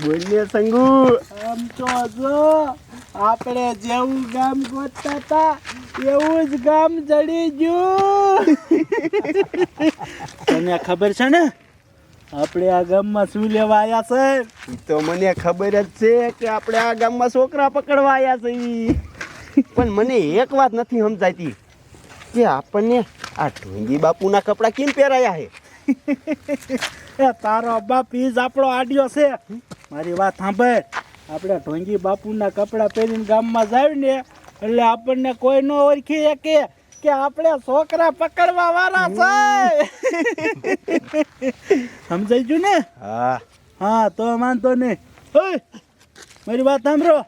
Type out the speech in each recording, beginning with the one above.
બોલીએ સંગુ આમ તો જો આપણે જેવું ગામ ગોતતા હતા એવું જ ગામ જડી ગયું. તને ખબર છે ને? આપણે આ ગામમાં શું લેવા આવ્યા છે? એ તો મને ખબર જ છે કે આપણે આ ગામમાં છોકરા પકડવા આવ્યા છે પણ મને એક વાત નથી સમજાતી કે આપણને આ ઢોંગી બાપુના કપડાં કેમ પહેરાયા છે? એ તારો બાપ ઈજ આપણો આડ્યો છે. મારી વાત સાંભળ. આપણે ઢોંગી બાપુના કપડાં પહેરીને ગામમાં જાય ને એટલે આપણને કોઈ ન ઓળખી શકે કે આપણે છોકરા પકડવા વાળા છે. સમજાઈ ગયું ને? હા. હા તો વાંધો નહીં. મારી વાત સાંભળો.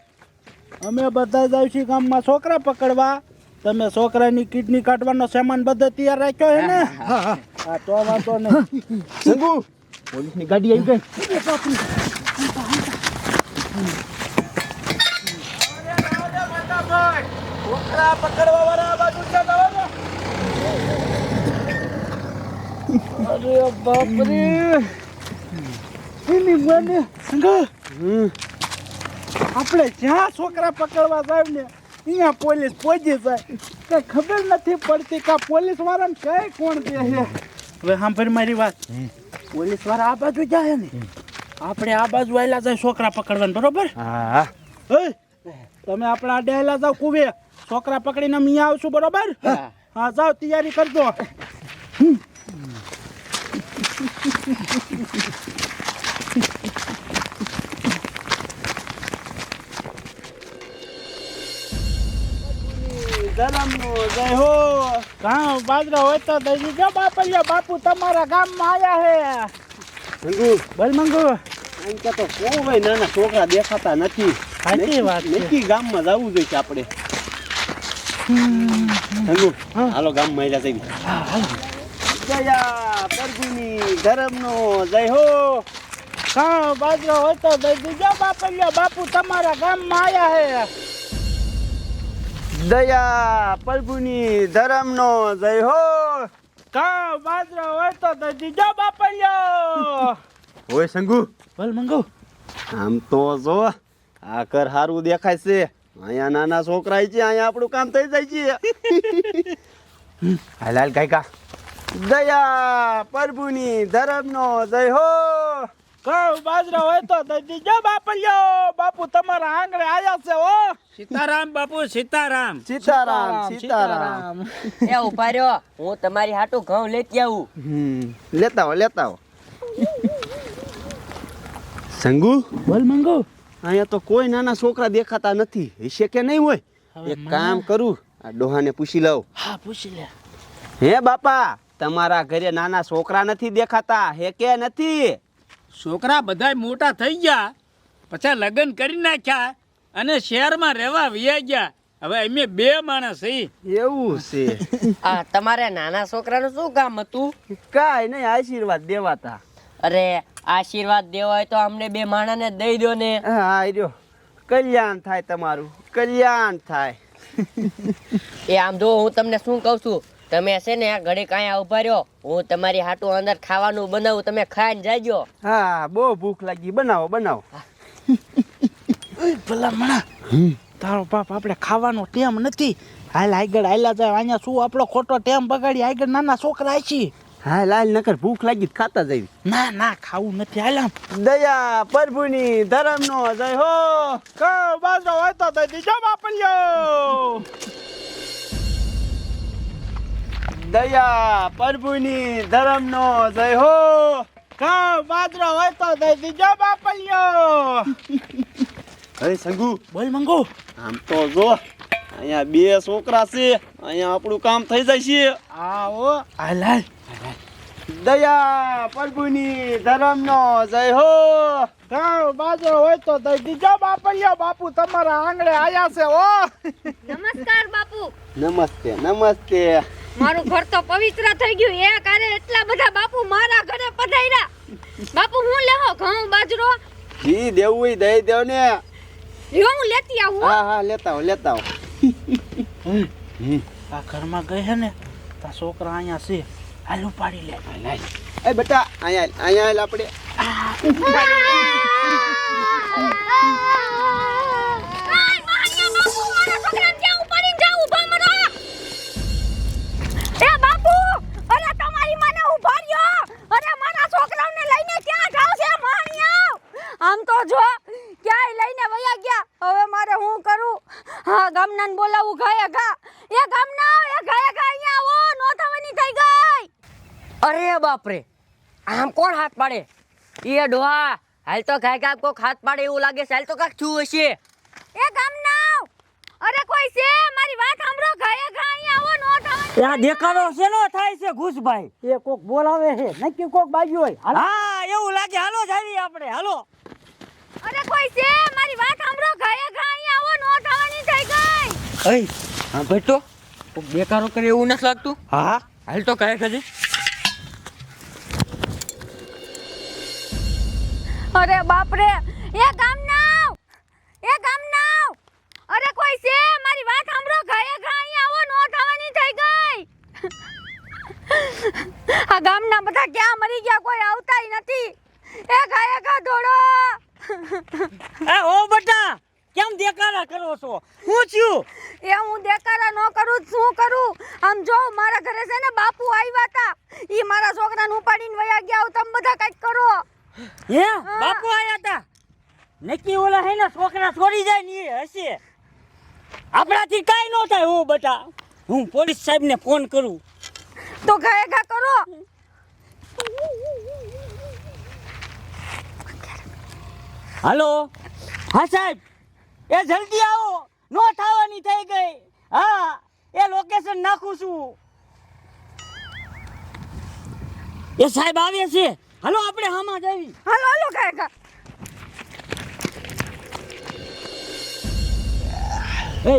અમે બધા જ છીએ ગામમાં છોકરા પકડવા. તમે છોકરાની કિડની કાઢવાનો સામાન બધો તૈયાર રાખ્યો છે ને? હા તો વાંધો નહીં. પોલીસ પોલીસની ગાડી આવી ગઈ છોકરા પકડવા વાળા બાજુ છે અરે બાપ રે એની મને આપણે જ્યાં છોકરા પકડવા જાય ને અહીંયા પોલીસ પહોંચી જાય. કઈ ખબર નથી પડતી કે પોલીસ વાળાને કઈ કોણ દે છે હવે સાંભળ મારી વાત. પોલીસવાળા આ બાજુ જાય ને. આપણે આ બાજુ આવેલા જાય છોકરા પકડવાન બરોબર? હા. તમે આપણા આડે આવેલા જાવ કુવે છોકરા પકડીને અમે અહીંયા આવશું બરોબર? હા. જાઓ તૈયારી કરજો. બાજરા હોય તો દઈ દીજો બાપલિયા બાપુ તમારા ગામમાં આવ્યા હે. મંગુ. બોલ મંગુ. કે તો કોઈ નાના છોકરા દેખાતા નથી. સાચી વાત. નક્કી ગામમાં જવું જોઈએ આપણે. હાલો ગામમાં આવ્યા જઈએ જયા પ્રભુની ધર્મનો જય હો. ગામ બાજરો હોય તો દીજો બાપલિયા બાપુ તમારા ગામમાં આયા હે. દયા પ્રભુની ધર્મનો જય હો. કાં બાજરો હોય તો દીજો બાપલિયો. હોય સંગુ. બોલ મંગુ આમ તો જો આ કર હારું દેખાય છે. અહીંયા નાના છોકરા છે અહીંયા આપણું કામ થઈ જાય છે. હાલ હાલ કાકા. દયા પ્રભુની ધર્મનો જય હો. કઉ બાજરો હોય તો દઈ જો બાપલ્યો. બાપુ તમારા આંગણે આયા છે હો. સીતારામ બાપુ સીતારામ. સીતારામ સીતારામ એ ઊભા રહ્યો. હું તમારી હાટુ ઘઉં લેતી આવું. હમ લેતા હો લેતા હો સંગુ? બોલ મંગુ. અહીંયા તો કોઈ નાના છોકરા દેખાતા નથી. હશે કે નહીં હોય? એક કામ કરું આ ડોહાને પૂછી લઉં. હા પૂછી લે. હે બાપા તમારા ઘરે નાના છોકરા નથી દેખાતા? હે કે નથી? છોકરા બધા મોટા થઈ ગયા પછી લગ્ન કરી નાખ્યા અને શહેરમાં રહેવા વ્યા ગયા. હવે અમે બે માણસ એવું છે. આ તમારે નાના છોકરાનું શું કામ હતું? કાંઈ નહીં આશીર્વાદ દેવાતા. અરે આશીર્વાદ દેવા હોય તો અમને બે માણાને દઈ દો ને. હા આર્યો કલ્યાણ થાય તમારું. કલ્યાણ થાય. એ આમ જો હું તમને શું કહું છું? તમે છે ને ઘડી કાંઈ ઊભા રહ્યો. હું તમારી હાટું અંદર ખાવાનું બનાવું. તમે ખાઈને જાજો. હા બહુ ભૂખ લાગી. બનાવો બનાવો. ભલા મણા. તારો બાપ આપણે ખાવાનો ટેમ નથી. હાલ આગળ હાલ્યા જાય. અહીંયા શું આપણો ખોટો ટેમ બગાડી? આગળ નાના છોકરા છે. હા લાલ નકર ભૂખ લાગી તો ખાતા જઈ ના ના ખાવું નથી. હાલ દયા પ્રભુની ધર્મનો જય હો. કા બાજરો હોય તો દઈ દીજો બાપલિયો દયા પ્રભુની ધર્મનો જય હો. કા બાજરો હોય તો દઈ દીજો બાપલિયો અરે સંગુ. બોલ મંગુ. આમ તો જો અહીંયા બે છોકરા છે. અહીંયા આપણું કામ થઈ જાય છે. આવો. હાલ હાલ. દયા પ્રભુની ધર્મનો જય હો. કાં બાજો હોય તો દઈ દીજો બાપલિયો બાપુ તમારા આંગણે આયા છે ઓ નમસ્કાર બાપુ. નમસ્તે નમસ્તે. મારું ઘર તો પવિત્ર થઈ ગયું. એ કારે એટલા બધા બાપુ મારા ઘરે પધાર્યા. બાપુ હું લેવો ઘઉં બાજરો? જી દેવું દઈ દેવ ને હું લેતી આવું હા. હા લેતા હો લેતા હો આ ઘરમાં ગઈ હે ને તા છોકરા અહીંયા છે. હાલ ઉપાડી લે. એ બેટા અહીંયા અહીંયા હાલ આપણે. બાપુ, મારા છોકરાને ક્યાં ઉપાડીને જાઉં? ઊભા મરો. એ બાપુ અરે તમારી માને ઊભા રહ્યો. અરે મારા છોકરાઓને લઈને ક્યાં જાવ છે માણિયા? આમ તો જો ક્યાંય લઈને વયા ગયા. હવે મારે હું કરું? હા ગામનાને બોલાવું ઘાય ઘા. એ ગામના એ ઘાય ઘા અહીંયા આવો નો થવાની થઈ ગઈ અરે બાપરે આમ કોણ હાથ પાડે? એ ડોહા હાલ તો ગાય ગાય કોક હાથ પાડે એવું લાગે છે હાલ તો કાક થયું હશે. એ ગામના અરે કોઈ છે? મારી વાત સાંભળો ઘરે ઘા અહીંયા આવો નો થવાની આ દેખાડો શેનો થાય છે ઘુસભાઈ. એ કોક બોલાવે છે નક્કી કોક બાજુ હોય. હા એવું લાગે હાલો જાવી આપણે હાલો. અરે કોઈ છે? મારી વાત સાંભળો ઘરે ઘા અહીંયા આવો નો થવાની થઈ ગઈ. અય હા બેટો કોક બેકારો કરે એવું નથી લાગતું? હા? હાલ તો કહે કજે અરે બાપરે એ ગામના એ ગામના અરે કોઈ છે? મારી વાત સાંભળો ઘરે ઘા અહીંયા આવો નો થવાની થઈ ગઈ. આ ગામના બધા ક્યાં મરી ગયા? કોઈ આવતાય નથી. એ ઘરે ઘા દોડો એ ઓ બટા કેમ દેખાડા કરો છો? હું છું? એ હું દેકારા ન કરું શું કરું? આમ જો મારા ઘરે છે ને બાપુ આવ્યા હતા. ઈ મારા છોકરાને ઉપાડીને વયા ગયા હું તમે બધા કંઈક કરો. હે બાપુ આયા તા. નક્કી ઓલા હે ને છોકરા છોડી જાય ને એ હશે. આપણાથી કાંઈ ન થાય હું બટા. હું પોલીસ સાહેબને ફોન કરું. તો ઘાય ઘા કરો. હાલો? હા સાહેબ. એ જલ્દી આવો. નો થવાની થઈ ગઈ. હા એ લોકેશન નાખું છું. એ સાહેબ આવે છે. હાલો આપણે હામાં જ આવી હાલો હાલો ઘા એ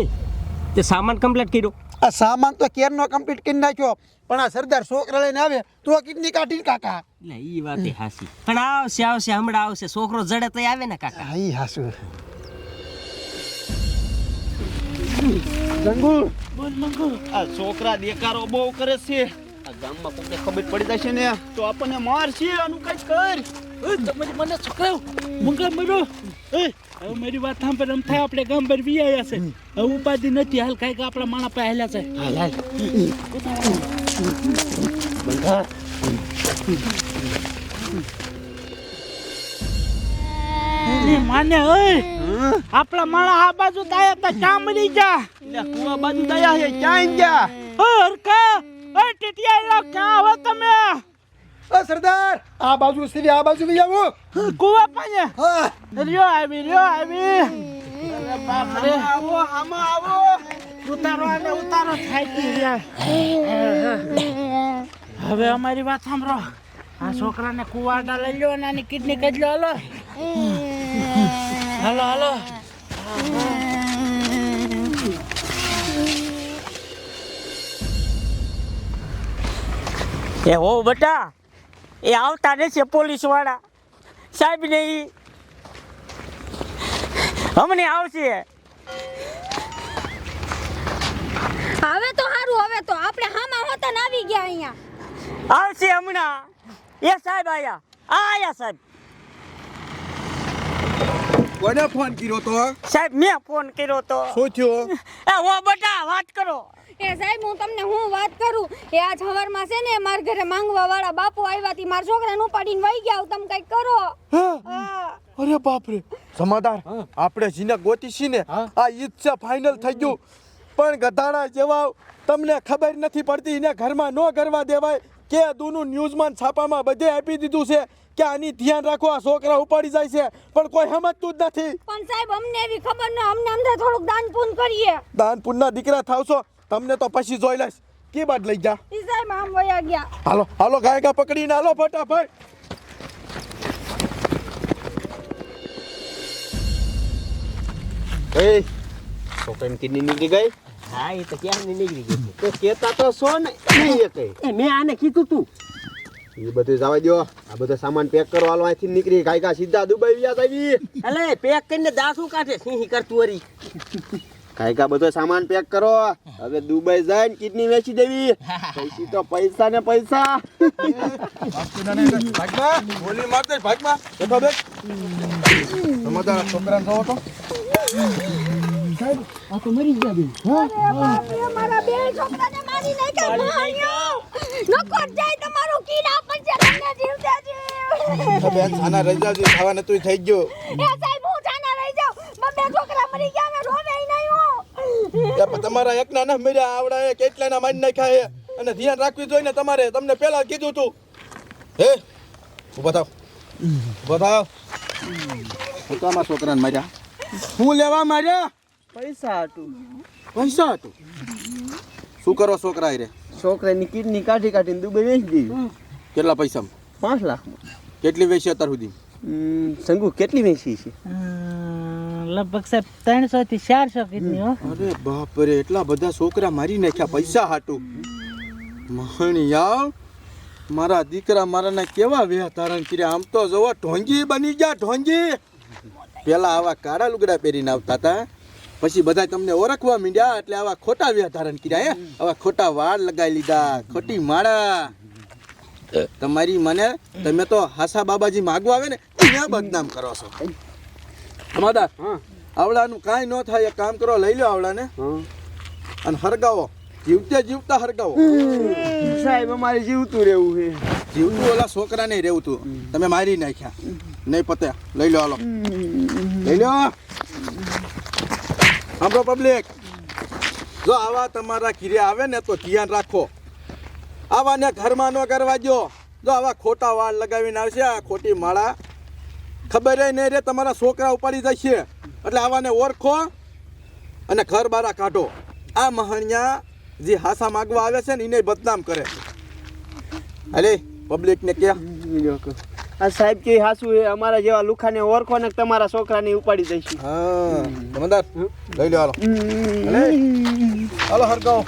તે સામાન કમ્પ્લીટ કર્યો. આ સામાન તો કેરનો કમ્પ્લીટ કરી નાખ્યો પણ આ સરદાર છોકરા લઈને આવે તો કિડની કાઢીને કાકા. એટલે ઈ વાત હાસી પણ આવશે આવશે હમણાં આવશે. છોકરો જડે તો આવે ને કાકા. હા ઈ હાસુ આ છોકરા દેકારો બહુ કરે છે. આ ગામમાં કોઈને ખબર પડી જશે ને તો આપણને મારશે આનું કઈ કર. એ તમારી મને છોકરાઓ મંગા મરો એ હવે મારી વાત સાંભળ એમ થાય આપણે ગામ પર વી આવ્યા છે. હવે ઉપાધિ નથી હાલ કાંઈક આપણા માણા પહેલા છે. હાલ હાલ. એની માને ઓય આપણા માણા આ બાજુ દાયા તા ચા મરી જા. કુવા બાજુ દયા છે ક્યાં જા. હરકા લો ક્યાં આવો તમે? ઓ સરદાર આ બાજુ સીધી આ બાજુ બી આવો. કુવા પાણી હા. રહ્યો આવી રહ્યો આવી. બાપ રે. આવો આમાં આવો. ઉતારો અને ઉતારો થાય હવે અમારી વાત સાંભળો. આ છોકરાને કુવાડા લઈ લો અને આની કિડની કજલો હાલો. હાલો હાલો. એ હો બટા એ આવતા નથી પોલીસવાળા. સાહેબ ને ઈ અમને આવશે. હવે તો સારું હવે તો. આપણે હામાં હોતા ને આવી ગયા અહીંયા. આવશે હમણાં. એ સાહેબ આયા. આ આયા સાહેબ. કોને ફોન કર્યો તો? સાહેબ મેં ફોન કર્યો તો. શું થયું? એ હો બટા વાત કરો. એ સાહેબ હું તમને હું વાત કરું? એ આજ સવારમાં છે ને મારા ઘરે માંગવા વાળા બાપુ આવ્યા થી મારા છોકરાને ઉપાડીને વહી ગયા તમે કંઈક કરો. અરે બાપ રે સમાદાર આપણે જીને ગોતી છી ને આ ઈચ્છા ફાઇનલ થઈ ગયું. પણ ગધાડા જેવા તમને ખબર નથી પડતી એને ઘરમાં ન કરવા દેવાય કે દૂનું ન્યૂઝમાં છાપામાં બધે આપી દીધું છે કે આની ધ્યાન રાખો આ છોકરા ઉપાડી જાય છે. પણ કોઈ સમજતું જ નથી. પણ સાહેબ અમને એવી ખબર ન અમને અંદર થોડુંક દાન પૂન કરીએ. દાન પૂનના દીકરા થાવ છો તમને તો પછી જોઈ લઈશ. કે બાદ લઈ જા ઈ જાય આમ વયા ગયા. હાલો હાલો ગાયકા પકડીને હાલો ફટાફટ. એ છોકરાની કિડની નીકળી ગઈ? હા એ તો ક્યાંની નીકળી ગઈ? તો કેતા તો છો ને નહીં એ કઈ. એ મેં આને કીધું તું. એ બધું જવા દો આ બધો સામાન પેક કરો હાલો અહીંથી નીકળી. ગાયકા સીધા દુબઈ વ્યાસ આવી અલે પેક કરીને દાસું કાઢે સિંહી કરતું વરી. ગાયકા બધો સામાન પેક કરો. હવે દુબઈ જઈને કિડની વેચી દેવી. પૈસી તો પૈસા ને પૈસા. ભાગમાં? ગોલી માર દે ભાગમાં. બેઠો બે તમારા છોકરાને જોવો તો. અરે મારા બે છોકરાને મારી નાખ્યા મહાણિયો નકો જાય તમારું કીડા પણ છે તમને જીવતા જીવ. બેન આના રજાજી ખાવા તું થઈ ગયો. એ સાહેબ હું જાના રહી જાઉં. બે છોકરા મરી ગયા ને રોવે નહીં હું યા પણ તમારા એકના ના મર્યા આવડા એ કેટલાના માન નાખ્યા હે. અને ધ્યાન રાખવી જોઈએ ને તમારે. તમને પહેલા કીધું તું. હે? ઊભા થાવ. ઊભા થાવ. પોતાના છોકરાને માર્યા? હું લેવા માર્યા? પૈસા હતું. પૈસા હતું? શું કરો છોકરા રે છોકરાની કિડની કાઢી કાઢીને દુબઈ વેચી દીધી. કેટલા પૈસા પાંચ લાખ કેટલી વેચી અત્યાર સુધી? સંગુ કેટલી વેચી છે? લગભગ સાહેબ ત્રણસો થી ચારસો કિડની અરે બાપ રે, એટલા બધા છોકરા મારી નાખ્યા પૈસા હાટું. મહણિયા મારા દીકરા મારાના કેવા વેહ ધારણ કર્યા? આમ તો જોવો, ઢોંગી બની ગયા, ઢોંગી. પેલા આવા કાળા લુગડા પહેરીને આવતા હતા, પછી બધા તમને ઓળખવા મીંડ્યા, એટલે આવા ખોટા વેહ ધારણ કર્યા, હે? આવા ખોટા વાળ લગાવી લીધા, ખોટી માળા. તમારી મને, તમે તો હાસા બાબાજી માગવા આવે ને ત્યાં બદનામ કરો છો. અમાદાર આવડાનું કાંઈ ન થાય એક કામ કરો લઈ લો આવડાને. અને હરગાવો. જીવતે જીવતા હરગાવો. સાહેબ અમારે જીવતું રહેવું છે. જીવતું ઓલા છોકરાને રહેવું તું તમે મારી નાખ્યા. નહીં પતે. લઈ લો હાલો. લઈ લો સાંભળો પબ્લિક જો આવા તમારા ઘીરે આવે ને તો ધ્યાન રાખો. આવાને ઘરમાં ન કરવા જો જો આવા ખોટા વાળ લગાવીને આવશે આ ખોટી માળા ખબર નહીં રે તમારા છોકરા ઉપાડી જશે. એટલે આવાને ઓળખો અને ઘર બારા કાઢો. આ મહાણિયા જે હાસા માગવા આવે છે ને એને બદનામ કરે. અરે પબ્લિકને કે આ સાહેબ કે હાસુ એ અમારા જેવા લુખાને ઓળખો ને તમારા છોકરાને ઉપાડી દઈશું. હા સમજદાર લઈ લો હાલો. હાલો હરગાવો.